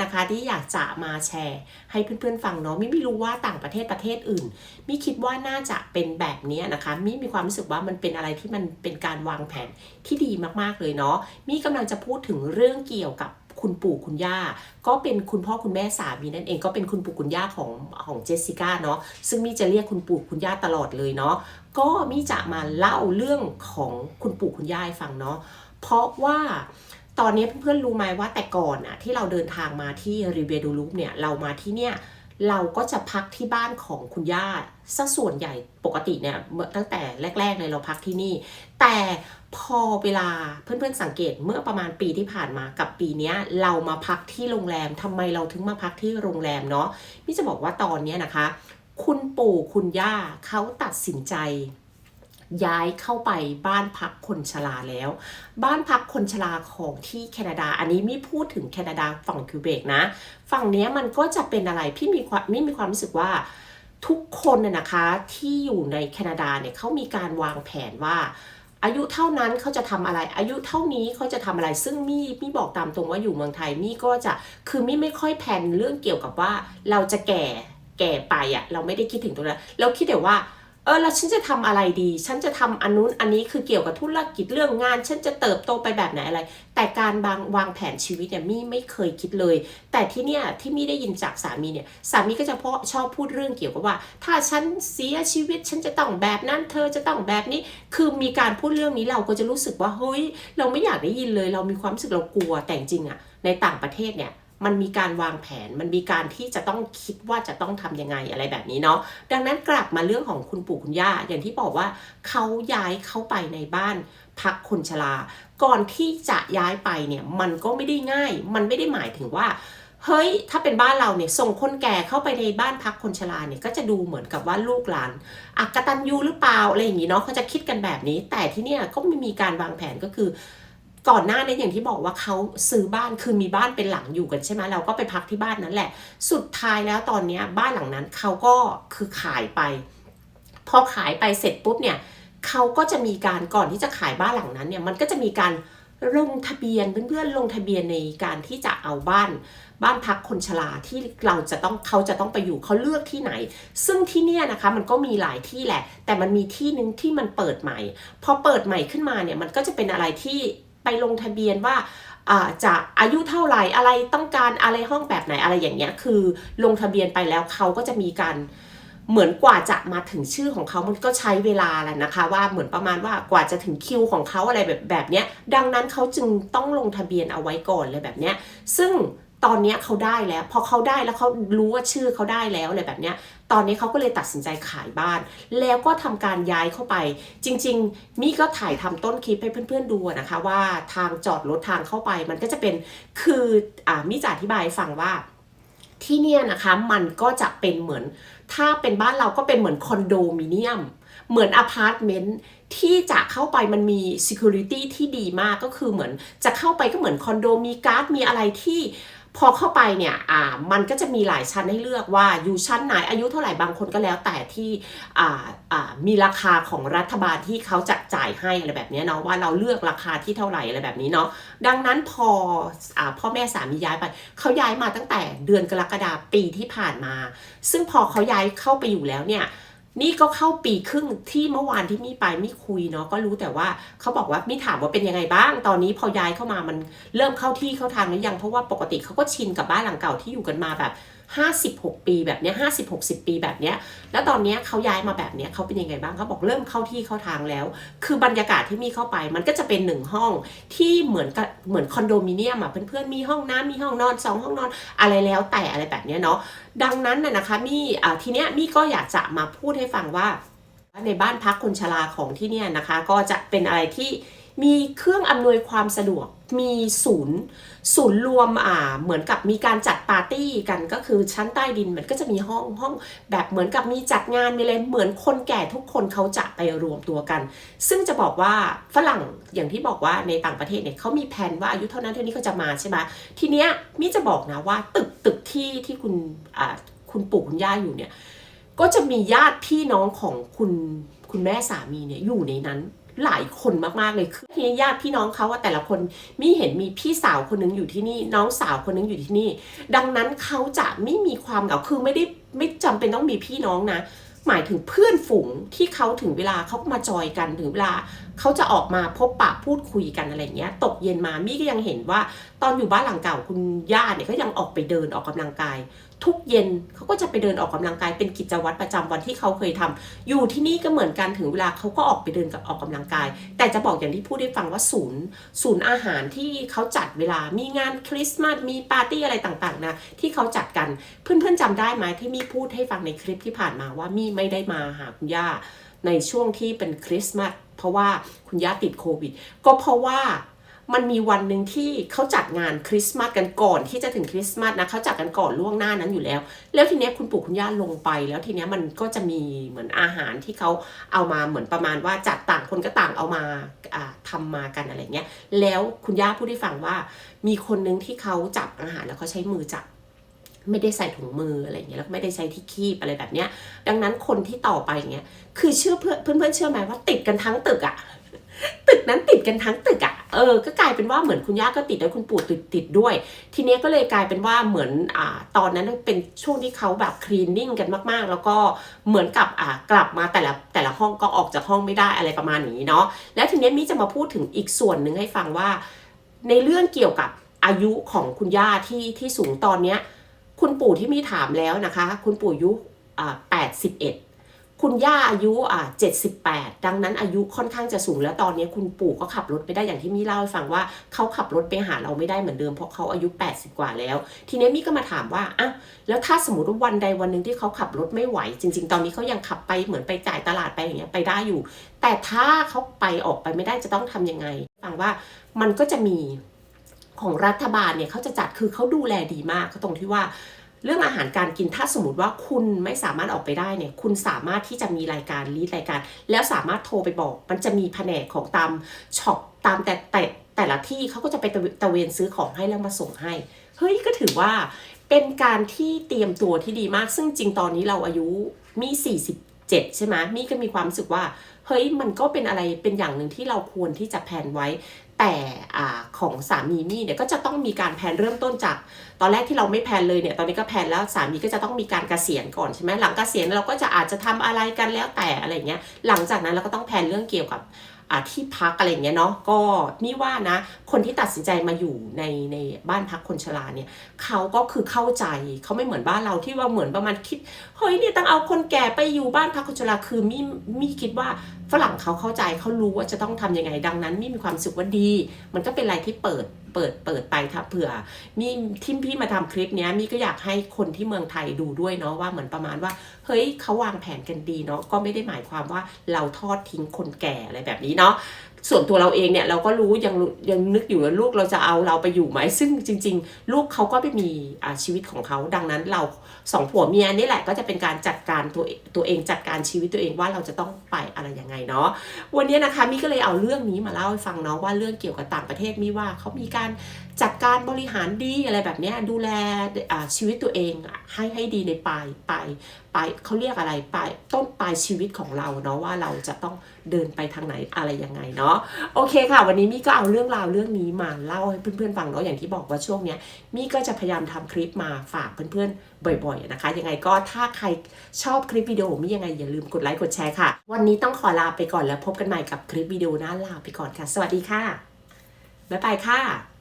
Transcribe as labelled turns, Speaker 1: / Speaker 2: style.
Speaker 1: นะคะที่อยากจะมาแชร์ให้เพื่อนๆฟังเนาะมิไม่รู้ว่าต่างประเทศประเทศอื่นมิคิดว่าน่าจะเป็นแบบนี้นะคะมิมีความรู้สึกว่ามันเป็นอะไรที่มันเป็นการวางแผนที่ดีมากๆเลยเนาะมิกำลังจะพูดถึงเรื่องเกี่ยวกับคุณปู่คุณย่า ก็เป็นคุณพ่อคุณแม่สามีนั่นเองก็เป็นคุณปู่คุณย่าของของเจสสิก้าเนาะซึ่งมิจะเรียกคุณปู่คุณย่าตลอดเลยเนาะก็มิจะมาเล่าเรื่องของคุณปู่คุณย่าให้ฟังเนาะเพราะว่า ตอนนี้เพื่อนๆรู้ไหมว่าแต่ก่อนอะที่เราเดินทางมาที่ริเวดูลูปเนี่ยเรามาที่เนี่ยเราก็จะพักที่บ้านของคุณย่าซะส่วนใหญ่ปกติเนี่ยตั้งแต่แรก ๆ เลยเราพักที่นี่ แต่พอเวลาเพื่อนๆสังเกตเมื่อประมาณปีที่ผ่านมากับปีนี้เรามาพักที่โรงแรมทำไมเราถึงมาพักที่โรงแรมเนาะพี่จะบอกว่าตอนนี้นะคะ คุณปู่คุณย่าเขาตัดสินใจ ย้ายเข้าไปบ้านพักคนชราแล้ว บ้านพักคนชราของที่แคนาดา อันนี้ไม่พูดถึงแคนาดาฝั่งคิวเบกนะ ฝั่งเนี้ยมันก็จะเป็นอะไรพี่มีความไม่มีความรู้สึกว่าทุกคนน่ะนะคะที่อยู่ในแคนาดาเนี่ยเขามีการวางแผนว่า อายุเท่านั้นเขาจะทำอะไร อายุเท่านี้เขาจะทำอะไร ซึ่งมี่มี่บอกตามตรงว่าอยู่เมืองไทยมี่ก็จะคือมี่ไม่ค่อยแพลนเรื่องเกี่ยวกับว่าเราจะแก่แก่ไปอะเราไม่ได้คิดถึงตรงนั้นเราคิดแต่ว่า เออแล้วฉันจะทำอะไรดี ฉันจะทำอันนู้นอันนี้คือเกี่ยวกับธุรกิจเรื่องงาน ฉันจะเติบโตไปแบบไหนอะไร แต่การบางวางแผนชีวิตเนี่ยมี่ไม่เคยคิดเลย แต่ที่เนี่ยที่มี่ได้ยินจากสามีเนี่ยสามีก็จะเพาะชอบพูดเรื่องเกี่ยวกับว่า ถ้าฉันเสียชีวิตฉันจะต้องแบบนั้น เธอจะต้องแบบนี้ คือมีการพูดเรื่องนี้เราก็จะรู้สึกว่าเฮ้ยเราไม่อยากได้ยินเลย เรามีความรู้สึกเรากลัวแต่จริงอะในต่างประเทศเนี่ย มันมีการวางแผน มันมีการที่จะต้องคิดว่าจะต้องทำยังไงอะไรแบบนี้เนาะ ดังนั้นกลับมาเรื่องของคุณปู่คุณย่า อย่างที่บอกว่าเขาย้ายเข้าไปในบ้านพักคนชรา ก่อนที่จะย้ายไปเนี่ยมันก็ไม่ได้ง่าย มันไม่ได้หมายถึงว่าเฮ้ย ถ้าเป็นบ้านเราเนี่ย ส่งคนแก่เข้าไปในบ้านพักคนชราเนี่ย ก็จะดูเหมือนกับว่าลูกหลานอักตันยูหรือเปล่า อะไรอย่างนี้เนาะเขาจะคิดกันแบบนี้ แต่ที่เนี่ยก็ไม่มีการวางแผนก็คือ ก่อนหน้านี้อย่างที่บอกว่าเขาซื้อบ้านคือมีบ้านเป็นหลังอยู่กันใช่ไหมเราก็ไปพักที่บ้านนั้นแหละ สุดท้ายแล้วตอนนี้บ้านหลังนั้นเขาก็คือขายไป พอขายไปเสร็จปุ๊บเนี่ยเขาก็จะมีการก่อนที่จะขายบ้านหลังนั้นเนี่ยมันก็จะมีการลงทะเบียนเพื่อนๆลงทะเบียนในการที่จะเอาบ้านบ้านพักคนชราที่เราจะต้องเขาจะต้องไปอยู่เขาเลือกที่ไหน ซึ่งที่เนี่ยนะคะมันก็มีหลายที่แหละ แต่มันมีที่นึงที่มันเปิดใหม่ พอเปิดใหม่ขึ้นมาเนี่ยมันก็จะเป็นอะไรที่ ไปลงทะเบียนว่าจะอายุเท่าไหร่อะไรต้องการอะไรห้องแบบไหนอะไรอย่างเงี้ยคือลงทะเบียนไปแล้วเขาก็จะมีการเหมือนกว่าจะมาถึงชื่อของเขามันก็ใช้เวลาแหละนะคะ ว่าเหมือนประมาณว่ากว่าจะถึงคิวของเขาอะไรแบบแบบเนี้ยดังนั้นเขาจึงต้องลงทะเบียนเอาไว้ก่อนเลยแบบเนี้ยซึ่ง ตอนนี้เขาได้แล้ว พอเขาได้แล้วเขารู้ว่าชื่อเขาได้แล้วอะไรแบบเนี้ยตอนนี้เขาก็เลยตัดสินใจขายบ้าน แล้วก็ทำการย้ายเข้าไป จริง ๆ มี่ก็ถ่ายทำต้นคลิปให้เพื่อนๆดูนะคะว่าทางจอดรถทางเข้าไป มันก็จะเป็นคืออ่ามี่จะอธิบายฟังว่าที่เนี่ยนะคะมันก็จะเป็นเหมือน ถ้าเป็นบ้านเราก็เป็นเหมือนคอนโดมิเนียม เหมือนอพาร์ตเมนต์ที่จะเข้าไปมันมี Security ที่ดีมากก็คือเหมือนจะเข้าไปก็เหมือนคอนโดมีการ์ดมีอะไรที่ พอเข้าไปเนี่ยอ่ามันก็จะมีหลายชั้นให้เลือกว่าอยู่ชั้นไหนอายุเท่าไหร่บางคนก็แล้วแต่ที่อ่าอ่ามีราคาของรัฐบาลที่เขาจะจ่ายให้อะไรแบบเนี้ยเนาะว่าเราเลือกราคาที่เท่าไหร่อะไรแบบนี้เนาะดังนั้นพออ่าพ่อแม่สามีย้ายไปเขาย้ายมาตั้งแต่เดือนกรกฎาปีที่ผ่านมา ซึ่งพอเขาย้ายเข้าไปอยู่แล้วเนี่ย นี่ก็เข้าปีครึ่งที่เมื่อวานที่มี่ไปมี่คุยเนาะก็รู้แต่ว่าเขาบอกว่ามี่ถามว่าเป็นยังไงบ้าง ตอนนี้พอย้ายเข้ามามันเริ่มเข้าที่เข้าทางหรือยังเพราะว่าปกติเขาก็ชินกับบ้านหลังเก่าที่อยู่กันมาแบบ 56 ปีแบบเนี้ย50 60 ปีแบบเนี้ยแล้วตอนเนี้ยเขาย้ายมาแบบเนี้ยเขาเป็นยังไงบ้างเขาบอกเริ่มเข้าที่เข้าทางแล้ว คือบรรยากาศที่มีเข้าไปมันก็จะเป็นหนึ่งห้องที่เหมือนกับเหมือนคอนโดมิเนียมอะเพื่อนๆมีห้องน้ำมีห้องนอนสองห้องนอนอะไรแล้วแต่อะไรแบบเนี้ยเนาะดังนั้นน่ะนะคะมี่ทีเนี้ยมี่ก็อยากจะมาพูดให้ฟังว่าในบ้านพักคนชราของที่เนี่ยนะคะ ก็จะเป็นอะไรที่ มีเครื่องอำนวยความสะดวกมีศูนย์ศูนย์รวมอ่าเหมือนกับมีการจัดปาร์ตี้กันก็คือชั้นใต้ดินมันก็จะมีห้องห้อง แบบเหมือนกับมีจัดงานมีอะไรเหมือนคนแก่ทุกคนเขาจะไปรวมตัวกัน ซึ่งจะบอกว่าฝรั่งอย่างที่บอกว่าในต่างประเทศเนี่ยเขามีแผนว่าอายุเท่านั้นเท่านี้เขาจะมาใช่ไหมทีเนี้ยมิจะบอกนะว่าตึกตึกที่ที่คุณอ่าคุณปู่คุณย่าอยู่เนี่ยก็จะมีญาติพี่น้องของคุณคุณแม่สามีเนี่ยอยู่ในนั้น หลายคนมากๆเลยคือที่ญาติพี่น้องเขาว่าแต่ละคนมีเห็นมีพี่สาวคนหนึงอยู่ที่นี่ น้องสาวคนหนึงอยู่ที่นี่ ดังนั้นเขาจะไม่มีความเหงาคือไม่ได้ไม่จำเป็นต้องมีพี่น้องนะหมายถึงเพื่อนฝูงที่เขาถึงเวลาเขามาจอยกันถึงเวลา เขาจะออกมาพบปะพูดคุยกันอะไรเงี้ย ตกเย็นมามี่ก็ยังเห็นว่า ตอนอยู่บ้านหลังเก่าคุณย่าเนี่ยก็ยังออกไปเดินออกกำลังกาย ทุกเย็นเขาก็จะไปเดินออกกำลังกายเป็นกิจวัตรประจำวันที่เขาเคยทำอยู่ที่นี่ก็เหมือนกันถึงเวลาเขาก็ออกไปเดินกับออกกำลังกาย แต่จะบอกอย่างที่พูดให้ฟังว่าศูนย์ ศูนย์อาหารที่เขาจัดเวลามีงานคริสต์มาสมีปาร์ตี้อะไรต่างๆนะที่เขาจัดกันเพื่อนๆจำได้ไหมที่มี่พูดให้ฟังในคลิปที่ผ่านมาว่ามี่ไม่ได้มาหาคุณย่า ในช่วงที่เป็นคริสต์มาสเพราะว่าคุณย่าติดโควิด ก็เพราะว่ามันมีวันหนึ่งที่เขาจัดงานคริสต์มาสกันก่อนที่จะถึงคริสต์มาสนะเขาจัดกันก่อนล่วงหน้านั้นอยู่แล้ว แล้วทีเนี้ยคุณปู่คุณย่าลงไป แล้วทีเนี้ยมันก็จะมีเหมือนอาหารที่เขาเอามาเหมือนประมาณว่าจัดต่างคนก็ต่างเอามาอ่าทำมากันอะไรเงี้ยแล้วคุณย่าพูดให้ฟังว่า มีคนนึงที่เขาจับอาหารแล้วเขาใช้มือจับ ไม่ได้ใส่ถุงมืออะไรเงี้ยแล้วไม่ได้ใช้ที่คีบอะไรแบบเนี้ย ดังนั้นคนที่ต่อไปเงี้ยคือเชื่อเพื่อนเพื่อนเชื่อไหมว่าติดกันทั้งตึกอะตึกนั้นติดกันทั้งตึกอะเออ ก็กลายเป็นว่าเหมือนคุณย่าก็ติดแล้วคุณปู่ติดติดด้วย ทีเนี้ยก็เลยกลายเป็นว่าเหมือนอ่าตอนนั้นเป็นช่วงที่เขาแบบคลีนนิ่งกันมากๆ แล้วก็เหมือนกับอ่ากลับมาแต่ละแต่ละห้องก็ออกจากห้องไม่ได้อะไรประมาณนี้เนาะ แล้วทีเนี้ยมิจะมาพูดถึงอีกส่วนหนึ่งให้ฟังว่า ในเรื่องเกี่ยวกับอายุของคุณย่าที่ที่สูงตอนเนี้ย คุณปู่ที่มีถามแล้วนะคะ คุณปู่อายุอ่า81คุณย่าอายุอ่า78ดังนั้นอายุค่อนข้างจะสูงแล้วตอนนี้คุณปู่ก็ขับรถไม่ได้อย่างที่มี่เล่าให้ฟังว่าเขาขับรถไปหาเราไม่ได้เหมือนเดิมเพราะเขาอายุ80กว่าแล้ว ทีนี้มี่ก็มาถามว่าอ้าวแล้วถ้าสมมติว่าวันใดวันหนึ่งที่เขาขับรถไม่ไหว จริง ๆ ตอนนี้เขายังขับไปเหมือนไปจ่ายตลาดไปอย่างเงี้ยไปได้อยู่ แต่ถ้าเขาไปออกไปไม่ได้จะต้องทำยังไง ฟังว่ามันก็จะมี ของรัฐบาลเนี่ยเขาจะจัดคือเขาดูแลดีมากเขาตรงที่ว่าเรื่องอาหารการกินถ้าสมมติว่าคุณไม่สามารถออกไปได้เนี่ย คุณสามารถที่จะมีรายการรีดรายการ แล้วสามารถโทรไปบอก มันจะมีแผนกของตามช็อปตามแต่แต่แต่ละที่เขาก็จะไปตะเวนซื้อของให้แล้วมาส่งให้ เฮ้ยก็ถือว่าเป็นการที่เตรียมตัวที่ดีมาก ซึ่งจริงตอนนี้เราอายุมี 47 ใช่ไหมมี่ก็มีความรู้สึกว่า เฮ้ยมันก็เป็นอะไรเป็นอย่างหนึ่งที่เราควรที่จะแพลนไว้ แต่อของสามีมี่เนี่ยก็จะต้องมีการแพนเริ่มต้นจาก ตอนแรกที่เราไม่แพนเลยเนี่ยตอนนี้ก็แพนแล้วสามีก็จะต้องมีการเกษียณก่อนใช่ไหมหลังเกษียณเราก็จะอาจจะทำอะไรกันแล้วแต่อะไรเงี้ยหลังจากนั้นเราก็ต้องแพนเรื่องเกี่ยวกับที่พักอะไรเงี้ยเนาะก็นี่ว่านะ คนที่ตัดสินใจมาอยู่ในในบ้านพักคนชราเนี่ยเขาก็คือเข้าใจเขาไม่เหมือนบ้านเราที่ว่าเหมือนประมาณคิดเฮ้ยเนี่ยต้องเอาคนแก่ไปอยู่บ้านพักคนชราคือมี่มี่คิดว่า ฝรั่งเขาเข้าใจเขารู้ว่าจะต้องทำยังไงดังนั้นมี่มีความสุขว่าดี มันก็เป็นอะไรที่เปิดเปิดเปิดไปค่ะเผื่อมี่ที่พี่มาทำคลิปเนี้ยมี่ก็อยากให้คนที่เมืองไทยดูด้วยเนาะว่าเหมือนประมาณว่า เฮ้ยเขาวางแผนกันดีเนาะก็ไม่ได้หมายความว่าเราทอดทิ้งคนแก่อะไรแบบนี้เนาะส่วนตัวเราเองเนี่ยเราก็รู้ยังยังนึกอยู่ว่าลูกเราจะเอาเราไปอยู่ไหมซึ่งจริง ๆ ลูกเขาก็ไม่มีอาชีวิตของเขาดังนั้นเราสองผัวเมียนี่แหละก็จะเป็นการจัดการตัวตัวเองจัดการชีวิตตัวเองว่าเราจะต้องไปอะไรยังไงเนาะวันนี้นะคะมีก็เลยเอาเรื่องนี้มาเล่าให้ฟังเนาะว่าเรื่องเกี่ยวกับต่างประเทศมีว่าเขามีการ จัดการบริหารดีอะไรแบบนี้ดูแลชีวิตตัวเองให้ให้ดีในปลายปลายปลายเขาเรียกอะไรปลายต้นปลายชีวิตของเราเนาะว่าเราจะต้องเดินไปทางไหนอะไรยังไงเนาะโอเคค่ะ วันนี้มี่ก็เอาเรื่องราวเรื่องนี้มาเล่าให้เพื่อนๆฟังเนาะอย่างที่บอกว่าช่วงเนี้ยมี่ก็จะพยายามทำคลิปมาฝากเพื่อนๆบ่อย ๆนะคะ ยังไงก็ถ้าใครชอบคลิปวิดีโอมี่ยังไงอย่าลืมกดไลค์กดแชร์ค่ะ วันนี้ต้องขอลาไปก่อนแล้วพบกันใหม่กับคลิปวิดีโอหน้าลาไปก่อนค่ะ สวัสดีค่ะบ๊ายบายค่ะ